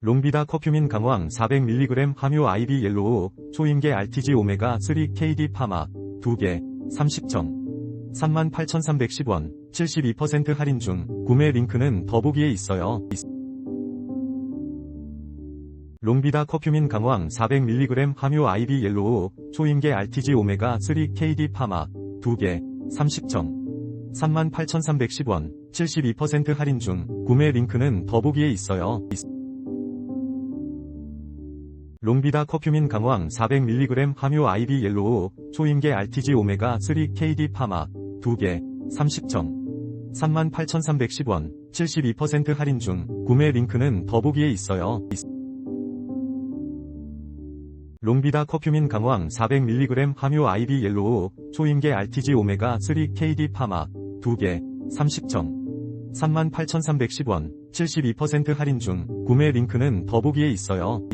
롱비다 커큐민 강황 400mg 함유 아이비 옐로우 초인계 RTG 오메가 3 KD 파마 2개 30정 38,310원 72% 할인 중 구매 링크는 더보기에 있어요. 롱비다 커큐민 강황 400mg 함유 아이비 옐로우 초인계 RTG 오메가 3 KD 파마 2개 30정 38,310원 72% 할인 중 구매 링크는 더보기에 있어요. 롱비다 커큐민 강황 400mg 함유 아이비 옐로우 초인계 RTG 오메가 3 KD 파마 2개 30정 38,310원 72% 할인 중 구매 링크는 더보기에 있어요. 롱비다 커큐민 강황 400mg 함유 아이비 옐로우 초인계 RTG 오메가 3 KD 파마 2개 30정 38,310원 72% 할인 중 구매 링크는 더보기에 있어요.